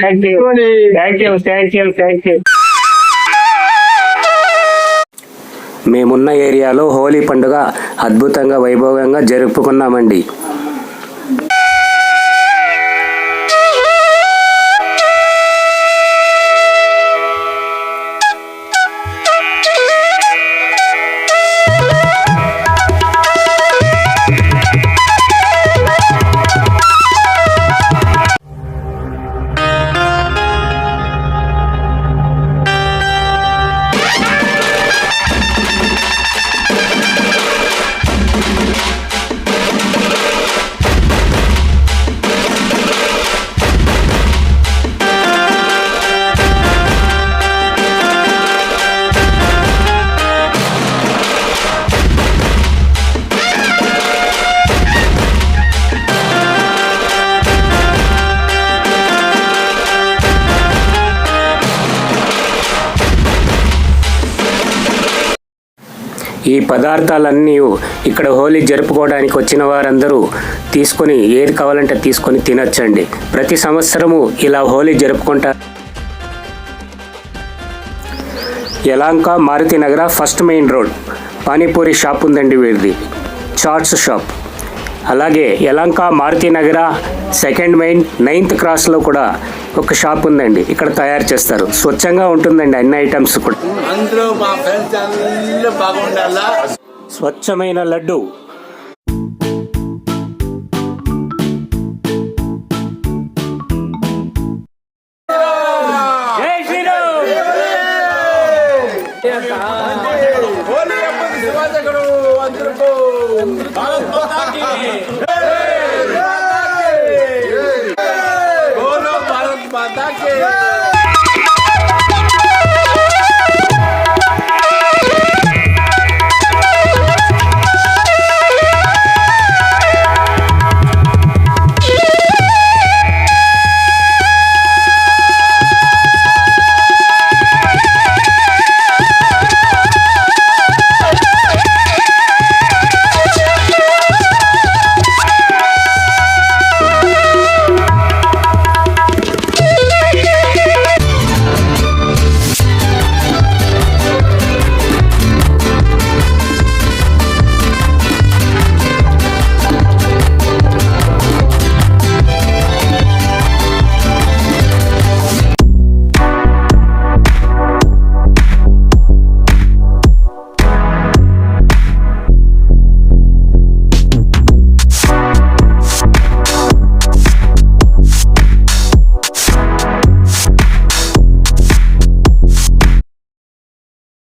Thank you thank you thank you thank you మేమున్న ఏరియాలో హోలీ పండుగ అద్భుతంగా వైభవంగా జరుపుకున్నామండి. ఈ పదార్థాలన్నీ ఇక్కడ హోలీ జరుపుకోవడానికి వచ్చిన వారందరూ తీసుకొని ఏది కావాలంటే తీసుకొని తినొచ్చండి. ప్రతి సంవత్సరము ఇలా హోలీ జరుపుకుంటారు. Yelahanka Maruthi Nagar first main road panipuri shop ఉందండి వీరిది. Chats shop. అలాగే యలాంక మారుతి నగర సెకండ్ మెయిన్ నైన్త్ క్రాస్లో కూడా ఒక షాప్ ఉందండి. ఇక్కడ తయారు చేస్తారు. స్వచ్ఛంగా ఉంటుందండి అన్ని ఐటమ్స్ కూడా. స్వచ్ఛమైన లడ్డు. Yeah.